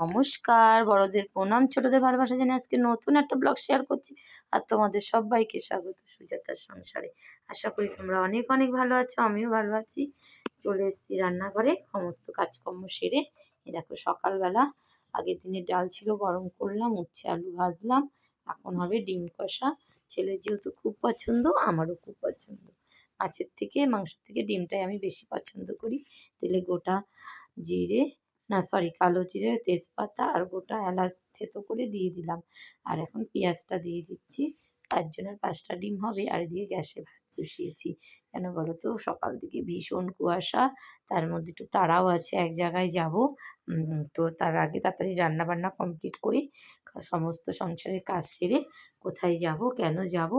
নমস্কার, বড়দের প্রণাম। ছোটদের ভালোবাসা জানিয়ে আজকে নতুন একটা ব্লগ শেয়ার করছি। আর তোমাদের সবাইকে স্বাগত সুজাতার সংসারে। আশা করি তোমরা অনেক অনেক ভালো আছো, আমিও ভালো আছি। চলে এসেছি রান্নাঘরে, সমস্ত কাজকর্ম সেরে। এই দেখো সকালবেলা, আগের দিনের ডাল ছিল, গরম করলাম, উচ্ছে, আলু ভাজলাম। এখন হবে ডিম কষা। ছেলের যেহেতু খুব পছন্দ, আমারও খুব পছন্দ। মাছের থেকে মাংসের থেকে ডিমটাই আমি বেশি পছন্দ করি। তেলে গোটা জিরে, না সরি কালো জিরে, তেজপাতা আর গোটা এলাচ থেতো করে দিয়ে দিলাম। আর এখন পেঁয়াজটা দিয়ে দিচ্ছি। পাঁচজনের পাঁচটা ডিম হবে, আর দিয়ে গ্যাসে বসিয়েছি। কেন বলো তো সকাল থেকে ভীষণ কুয়াশা। তার মধ্যে একটু তাড়াও আছে এক জায়গায় যাব। তো তার আগে তাড়াতাড়ি রান্না বান্না কমপ্লিট করি সমস্ত সংসারের কাজ সেরে কোথায় যাব, কেন যাব,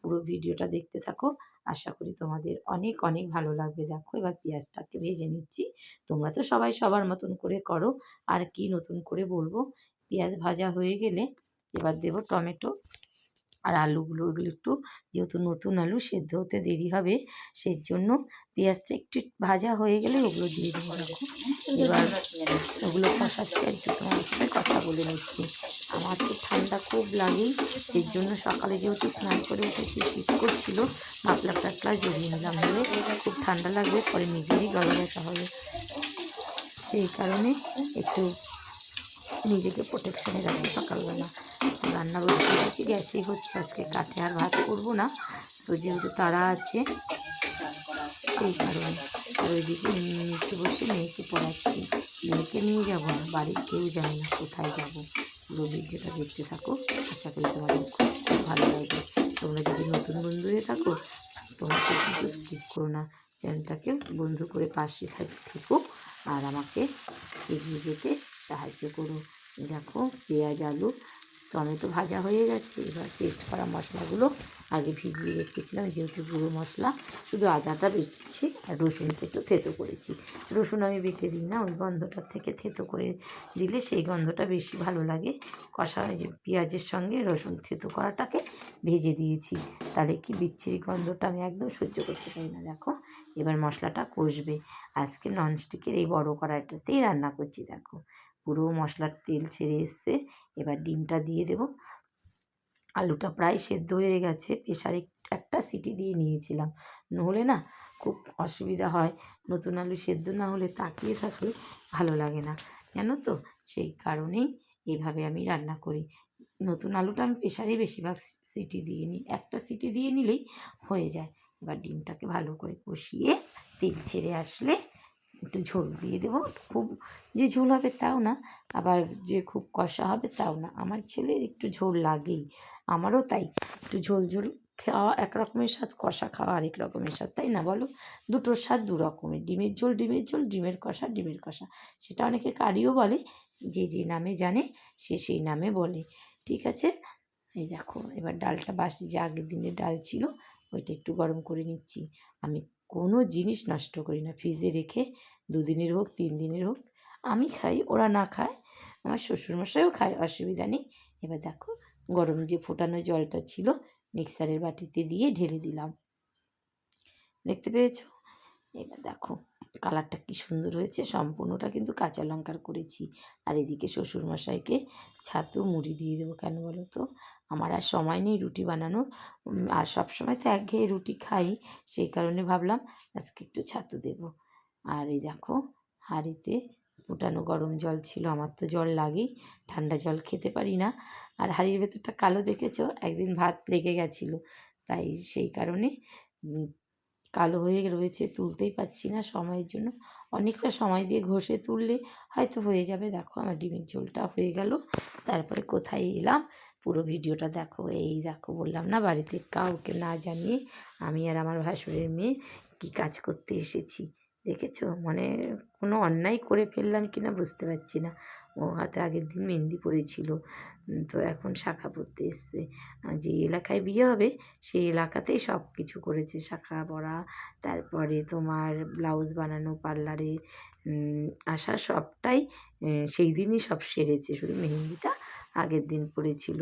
পুরো ভিডিওটা দেখতে থাকো। আশা করি তোমাদের অনেক অনেক ভালো লাগবে। দেখো, এবার পেঁয়াজটাকে ভেজে নিচ্ছি। তোমরা তো সবাই সবার মতন করে করো। আর কি নতুন করে বলব? পেঁয়াজ ভাজা হয়ে গেলে এবার দেবো টমেটো। আর আলুগুলো ওগুলো একটু যেহেতু নতুন আলু, সেদ্ধ হতে দেরি হবে সেই জন্য পেঁয়াজটা একটু ভাজা হয়ে গেলে ওগুলো দিয়ে দেবো এবার ওগুলো কষাচ্ছি একটু তোমার সাথে কথা বলে নিচ্ছি। আমার তো ঠান্ডা খুব লাগেই সেই জন্য সকালে যেহেতু স্নান করে উঠেছি, শীত করছিল মাপলা টাকলা জড়িয়ে নিলাম হলে খুব ঠান্ডা লাগবে, পরে নিজেরই গলা ব্যথা হবে। সেই কারণে একটু নিজেকে প্রোটেকশানে রাখব সকালবেলা। রান্না বসে গেছি গ্যাসেই হচ্ছে। আজকে কাঠে আর ভাত করব না। তো যেহেতু তারা আছে সেই কারণে। আর ওইদিকে নিচে বসে মেয়েকে পড়াচ্ছি। মেয়েকে নিয়ে যাব না, বাড়ির কেউ জানে না, কোথায় যাব? পুরো ভিডিওটা দেখতে থাকো, আশা করি তোমাদের খুব খুব ভালো লাগবে। তোমরা যদি নতুন বন্ধু হয়ে থাকো, তোমরা কিন্তু স্কিপ করো না। চ্যানেলটাকে বন্ধু করে পাশে থেকো। আর আমাকে এগিয়ে যেতে সাহায্য করো। দেখো পেঁয়াজ, আলু, টমেটো ভাজা হয়ে গেছে। এবার পেস্ট করা মশলাগুলো আগে ভিজিয়ে রেখেছিলাম যেহেতু গুঁড়ো মশলা, শুধু আদাটা বেটেছি আর রসুনটা একটু থেতো করেছি। রসুন আমি বেটে দিই না, ওই গন্ধটার থেকে থেতো করে দিলে সেই গন্ধটা বেশি ভালো লাগে। কষা পেঁয়াজের সঙ্গে রসুন থেতো করাটাকে ভেজে দিয়েছি। তাহলে কি বিচ্ছিরি গন্ধটা আমি একদম সহ্য করতে পারি না। দেখো, এবার মশলাটা কষবে। আজকে ননস্টিকের এই বড় কড়াইটাতেই রান্না করছি, দেখো। পুরো মশলার তেল ছেড়ে এসছে। এবার ডিমটা দিয়ে দেব। আলুটা প্রায় সেদ্ধ হয়ে গেছে। প্রেশারে একটা সিটি দিয়ে নিয়েছিলাম। নহলে না খুব অসুবিধা হয়। নতুন আলু সেদ্ধ না হলে তাকিয়ে থাকলে ভালো লাগে না। জানো তো? সেই কারণেই এইভাবে আমি রান্না করি। নতুন আলুটা আমি প্রেশারেই বেশিরভাগ সিটি দিয়ে নিই একটা সিটি দিয়ে নিলেই হয়ে যায়। এবার ডিমটাকে ভালো করে কষিয়ে তেল ছেড়ে আসলে একটু ঝোল দিয়ে দেবো। খুব যে ঝোল হবে তাও না, আবার যে খুব কষা হবে তাও না। আমার ছেলের একটু ঝোল লাগেই, আমারও তাই। একটু ঝোল ঝোল খাওয়া এক রকমের স্বাদ, কষা খাওয়া আরেক রকমের স্বাদ, তাই না বলো? দুটোর স্বাদ দু রকমের। ডিমের ঝোল ডিমের ঝোল, ডিমের কষা ডিমের কষা। সেটা অনেকে কারিও বলে, যে যে নামে জানে, সে সেই নামে বলে। ঠিক আছে? এই দেখো, এবার ডালটা বাসি, যে আগের দিনের ডাল ছিল, ওইটা একটু গরম করে নিচ্ছি। আমি কোনো জিনিস নষ্ট করি না। ফ্রিজে রেখে দুদিনের হোক তিন দিনের হোক, আমি খাই, ওরা না খায়, আমার শ্বশুরমশাইও খায়, অসুবিধা নেই। এবার দেখো, গরম যে ফোটানো জলটা ছিল, মিক্সারের বাটিতে দিয়ে ঢেলে দিলাম। দেখতে পেয়েছ? এবার দেখো। কালারটা কি সুন্দর হয়েছে, সম্পূর্ণটা কিন্তু কাঁচা লঙ্কার করেছি। আর এদিকে শ্বশুরমশাইকে ছাতু মুড়ি দিয়ে দেবো কেন বলো তো? আমার আর সময় নেই রুটি বানানোর। আর সব সময় তো একঘেয়ে রুটি খাই, সেই কারণে ভাবলাম আজকে একটু ছাতু দেবো। আর এই দেখো, হাঁড়িতে ফুটানো গরম জল ছিল, আমার তো জল লাগেই, ঠান্ডা জল খেতে পারি না। আর হাঁড়ির ভেতরটা কালো দেখেছ? একদিন ভাত লেগে গেছিল, তাই সেই কারণে কালো হয়ে রয়েছে, তুলতেই পারছি না সময়ের জন্য। অনেকটা সময় দিয়ে ঘষে তুললে হয়তো হয়ে যাবে। দেখো আমার ডিমের ঝোলটা হয়ে গেল। তারপরে কোথায় এলাম? পুরো ভিডিওটা দেখো। এই দেখো, বললাম না বাড়িতে কাউকে না জানিয়ে আমি আর আমার ভাসুরের মেয়ে কী কাজ করতে এসেছি। দেখেছ? মানে কোনো অন্যায় করে ফেললাম কি না বুঝতে পারছি না। ও হাতে আগের দিন মেহেন্দি পড়েছিল তো এখন শাখা পড়তে এসছে। যে এলাকায় বিয়ে হবে, সেই এলাকাতেই সব কিছু করেছে। শাখা পরা তারপরে তোমার ব্লাউজ বানানো, পার্লারে আসা সবটাই সেই দিনই সব সেরেছে। শুধু মেহেন্দিটা আগের দিন পড়েছিল।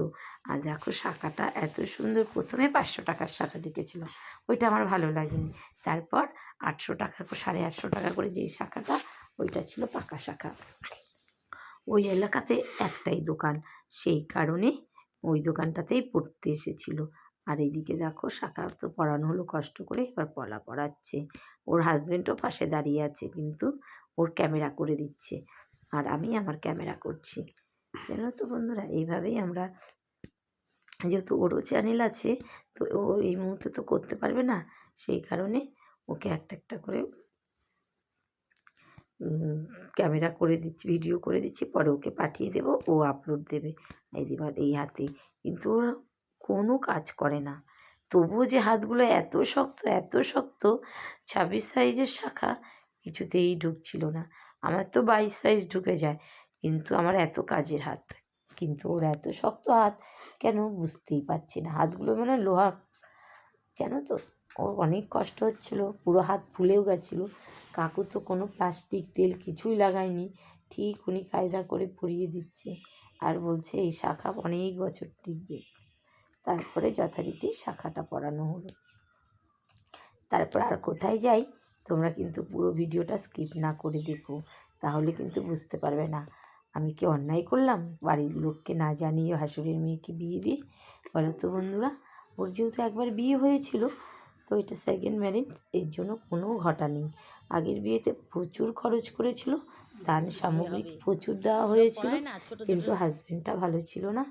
আর দেখো শাখাটা এত সুন্দর। প্রথমে পাঁচশো টাকার শাখা দেখেছিলাম ওইটা আমার ভালো লাগেনি। তারপর আটশো টাকা, সাড়ে আটশো টাকা করে যেই শাখাটা, ওইটা ছিল পাকা শাখা। ওই এলাকাতে একটাই দোকান। সেই কারণে ওই দোকানটাতেই পড়তে এসেছিল। আর এইদিকে দেখো, শাখা তো পড়ানো হলো কষ্ট করে, এবার পলা পড়াচ্ছে। ওর হাজব্যান্ডও পাশে দাঁড়িয়ে আছে, কিন্তু ওর ক্যামেরা করে দিচ্ছে। আর আমি আমার ক্যামেরা করছি। জানো তো বন্ধুরা, এইভাবেই আমরা, যেহেতু ওরও চ্যানেল আছে, তো ও এই মুহূর্তে তো করতে পারবে না। সেই কারণে ওকে একটা একটা করে ক্যামেরা করে দিচ্ছি, ভিডিও করে দিচ্ছি, পরে ওকে পাঠিয়ে দেবো, ও আপলোড দেবে। এই দিবার এই হাতে। কিন্তু ওরা কোনো কাজ করে না। তবুও যে হাতগুলো এত শক্ত এত শক্ত, ছাব্বিশ সাইজের শাখা কিছুতেই ঢুকছিল না। আমার তো বাইশ সাইজ ঢুকে যায়, কিন্তু আমার এত কাজের হাত। কিন্তু ওর এত শক্ত হাত কেন বুঝতেই পারছি না। হাতগুলো মানে লোহা, জানো তো? ওর অনেক কষ্ট হচ্ছিল, পুরো হাত ফুলেও গেছিল। কাকু তো কোনো প্লাস্টিক, তেল কিছুই লাগায়নি। ঠিক উনি কায়দা করে পরিয়ে দিচ্ছে আর বলছে, এই শাখা অনেক বছর টিকবে। তারপরে যথারীতি শাখাটা পরানো হলো। তারপর আর কোথায় যাই, তোমরা কিন্তু পুরো ভিডিওটা স্কিপ না করে দেখো, তাহলে কিন্তু বুঝতে পারবে না। আমি কি অন্যায় করলাম? বাড়ির লোককে না জানিয়ে ভাসুরের মেয়েকে বিয়ে দিয়ে? বলো তো বন্ধুরা, ওর যেহেতু একবার বিয়ে হয়েছিল তো এটা সেকেন্ড ম্যারেজ এর জন্য কোনো ঘটা নেই। আগের বিয়েতে প্রচুর খরচ করেছিল দান সামগ্রিক প্রচুর দেওয়া হয়েছিল কিন্তু হাজব্যান্ডটা ভালো ছিল না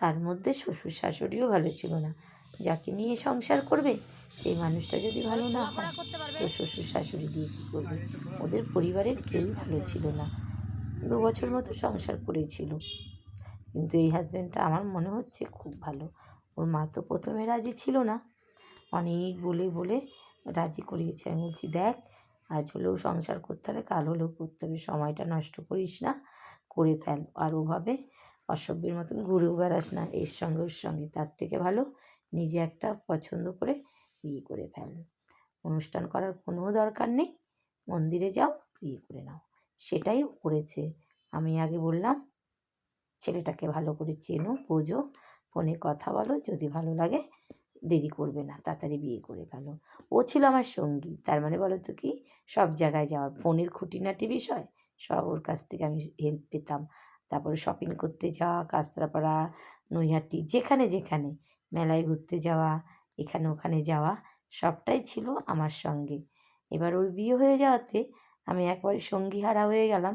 তার মধ্যে শ্বশুর শাশুড়িও ভালো ছিল না। যাকে নিয়ে সংসার করবে সেই মানুষটা যদি ভালো না হয় তো শ্বশুর শাশুড়ি দিয়ে কী করবে? ওদের পরিবারের কেউই ভালো ছিল না। দু বছর মতো সংসার করেছিল। কিন্তু এই হাজব্যান্ডটা আমার মনে হচ্ছে খুব ভালো। ওর মা তো প্রথমে রাজি ছিল না। অনেক বলে বলে রাজি করিয়েছে। আমি বলছি, দেখ, আজ হলেও সংসার করতে হবে, কাল হলেও করতে হবে, সময়টা নষ্ট করিস না, করে ফেল। আর ওভাবে অসভ্যের মতন ঘুরেও বেড়াস না, এর সঙ্গে ওর সঙ্গে। তার থেকে ভালো, নিজে একটা পছন্দ করে বিয়ে করে ফেল। অনুষ্ঠান করার কোনো দরকার নেই, মন্দিরে যাও, বিয়ে করে নাও। সেটাই করেছে। আমি আগে বললাম, ছেলেটাকে ভালো করে চেনো, বোঝো, ফোনে কথা বলো, যদি ভালো লাগে দেরি করবে না, তাড়াতাড়ি বিয়ে করে ফেলো। ও ছিল আমার সঙ্গী, তার মানে বলো তো কি, সব জায়গায় যাওয়ার ফোনের খুঁটিনাটি বিষয়, সব ওর কাছ থেকে আমি হেল্প পেতাম। তারপরে শপিং করতে যাওয়া, কাঁচরাপাড়া, নৈহাটি, যেখানে যেখানে, মেলায় ঘুরতে যাওয়া, এখানে ওখানে যাওয়া, সবটাই ছিল আমার সঙ্গে। এবার ওর বিয়ে হয়ে যাওয়াতে আমি একবারে সঙ্গী হারা হয়ে গেলাম।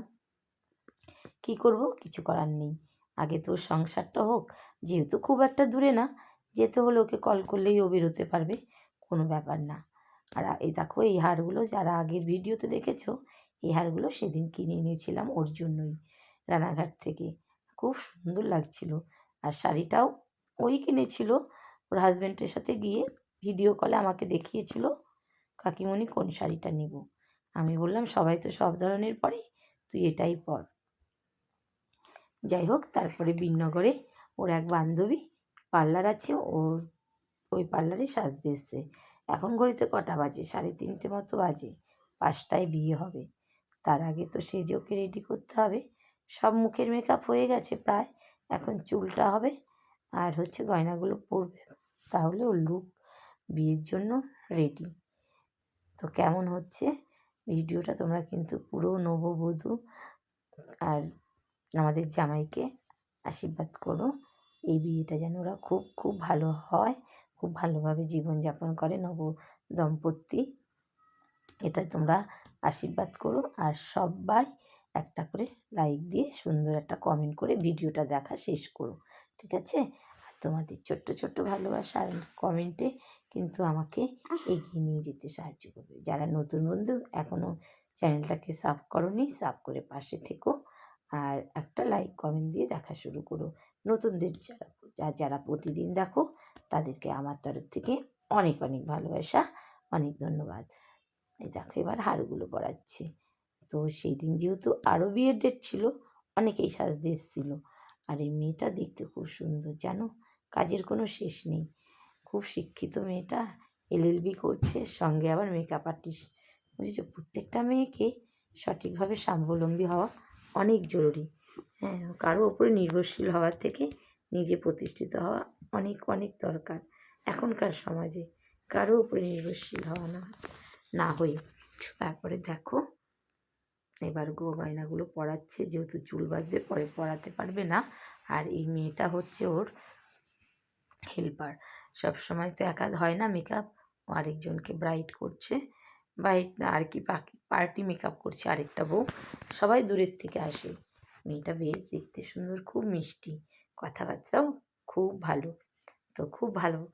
কি করব? কিছু করার নেই। আগে তো সংসারটা হোক, যেহেতু খুব একটা দূরে না যেতে হলে ওকে কল করলেই ও বেরোতে পারবে, কোনো ব্যাপার না। আর এই দেখো এই হারগুলো যারা আগের ভিডিওতে দেখেছ, এই হারগুলো সেদিন কিনে এনেছিলাম ওর জন্যই রানাঘাট থেকে। খুব সুন্দর লাগছিল। আর শাড়িটাও ওই কিনেছিল, ওর হাজব্যান্ডের সাথে গিয়ে ভিডিও কলে আমাকে দেখিয়েছিল, কাকিমণি, কোন শাড়িটা নেব? আমি বললাম, সবাই তো সব ধরনের পরে, তুই এটাই পর। যাই হোক, তারপরে বিনগরে ওর এক বান্ধবী পার্লার আছে, ওর, ওই পার্লারে সাজতে এসছে এখন ঘড়িতে কটা বাজে? সাড়ে তিনটে মতো বাজে। পাঁচটায় বিয়ে হবে। তার আগে তো সেজে ওকে রেডি করতে হবে। সব মুখের মেকআপ হয়ে গেছে প্রায়। এখন চুলটা হবে আর হচ্ছে গয়নাগুলো পরবে। তাহলে ওর লুক বিয়ের জন্য রেডি তো কেমন হচ্ছে? ভিডিওটা তোমরা কিন্তু পুরো নববধূ আর আমাদের জামাইকে আশীর্বাদ করো। এই বিয়েটা যেন ওরা খুব খুব ভালো হয়, খুব ভালোভাবে জীবনযাপন করে নব দম্পতি। এটা তোমরা আশীর্বাদ করো আর সবাই একটা করে লাইক দিয়ে সুন্দর একটা কমেন্ট করে ভিডিওটা দেখা শেষ করো, ঠিক আছে? আর তোমাদের ছোট্ট ছোট্ট ভালোবাসা আর কমেন্টে কিন্তু আমাকে এগিয়ে নিয়ে যেতে সাহায্য করবে। যারা নতুন বন্ধু এখনও চ্যানেলটাকে সাব করনি সাব করে পাশে থেকো। আর একটা লাইক কমেন্ট দিয়ে দেখা শুরু করো। নতুনদের যারা যারা প্রতিদিন দেখো, তাদেরকে আমার তরফ থেকে অনেক অনেক ভালোবাসা, অনেক ধন্যবাদ। এই দেখো এবার হারগুলো পড়াচ্ছে তো সেই দিন যেহেতু আরও বিয়ের ডেট ছিল, অনেকেই সাজতে এসেছিল। আর এই মেয়েটা দেখতে খুব সুন্দর, জানো? কাজের কোনো শেষ নেই। খুব শিক্ষিত মেয়েটা এলএলবি করছে, সঙ্গে আবার মেকআপ আর্টিস্ট বুঝেছ? প্রত্যেকটা মেয়েকে সঠিকভাবে স্বাবলম্বী হওয়া অনেক জরুরি। হ্যাঁ কারও ওপরে নির্ভরশীল হওয়ার থেকে নিজে প্রতিষ্ঠিত হওয়া অনেক অনেক দরকার এখনকার সমাজে। কারও উপরে নির্ভরশীল হওয়া না না হয়ে। তারপরে দেখো, এবার গো গয়নাগুলো পড়াচ্ছে, যেহেতু চুল বাঁধবে, পরে পড়াতে পারবে না। আর এই মেয়েটা হচ্ছে ওর হেল্পার সব সময় তো একা হয় না মেকআপ ও আরেকজনকে ব্রাইট করছে। না আর কি পার্টি মেকআপ করছে আরেকটা বউ। সবাই দূরের থেকে আসে। মেয়েটা বেশ দেখতে সুন্দর, খুব মিষ্টি। কথাবার্তাও খুব ভালো। তো খুব ভালো।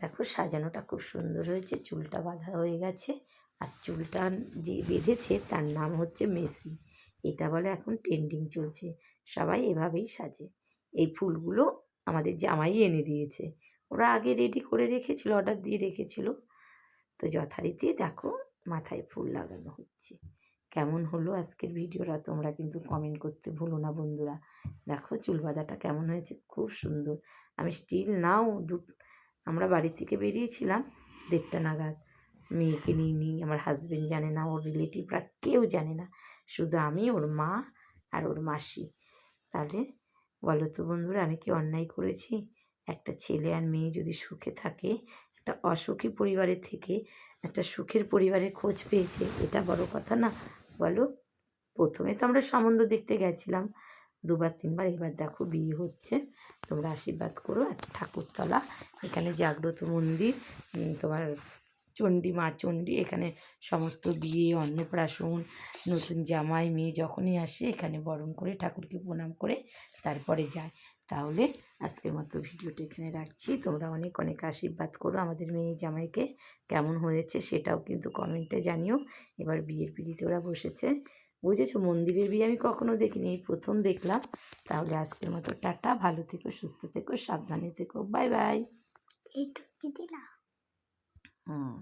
দেখো সাজানোটা খুব সুন্দর হয়েছে, চুলটা বাঁধা হয়ে গেছে। আর চুলটা যে বেঁধেছে তার নাম হচ্ছে মেসি। এটা বলে এখন ট্রেন্ডিং চলছে। সবাই এভাবেই সাজে। এই ফুলগুলো আমাদের জামাই এনে দিয়েছে। ওরা আগে রেডি করে রেখেছিল অর্ডার দিয়ে রেখেছিল। তো যথারীতি দেখো মাথায় ফুল লাগানো হচ্ছে। কেমন হলো আজকের ভিডিওটা? তোমরা কিন্তু কমেন্ট করতে ভুলো না বন্ধুরা। দেখো চুল বাঁধাটা কেমন হয়েছে? খুব সুন্দর। আমি স্টিল নাও দু, আমরা বাড়ি থেকে বেরিয়েছিলাম দেড়টা নাগাদ। মেয়েকে নিয়ে নিই, আমার হাজব্যান্ড জানে না, ওর রিলেটিভরা কেউ জানে না। শুধু আমি, ওর মা আর ওর মাসি। তাহলে বলো তো বন্ধুরা, আমি কি অন্যায় করেছি? একটা ছেলে আর মেয়ে যদি সুখে থাকে, একটা অসুখী পরিবারের থেকে একটা সুখের পরিবারের খোঁজ পেয়েছে, এটা বড় কথা না। বলো, প্রথমে তো আমরা সম্বন্ধ দেখতে গেছিলাম, দুবার, তিনবার, এবার দেখো বিয়ে হচ্ছে। তোমরা আশীর্বাদ করো একটা ঠাকুরতলা, এখানে জাগ্রত মন্দির তোমার চণ্ডী, মা চণ্ডী, এখানে সমস্ত বিয়ে, অন্নপ্রাশন, নতুন জামাই, মেয়ে যখনই আসে, এখানে বরণ করে ঠাকুরকে প্রণাম করে তারপরে যায়। তাহলে আজকের মতো ভিডিওটা এখানে রাখছি। তোমরা অনেক অনেক আশীর্বাদ করো আমাদের মেয়ে জামাইকে। কেমন হয়েছে সেটাও কিন্তু কমেন্টে জানিও। এবার বিয়ের পিড়িতে ওরা বসেছে। বুঝেছ? মন্দিরের বিয়ে আমি কখনো দেখিনি। এই প্রথম দেখলাম। তাহলে আজকের মতো টাটা। ভালো থেকো সুস্থ থেকো সাবধানে থেকো। Bye bye. এইটুকু হুম।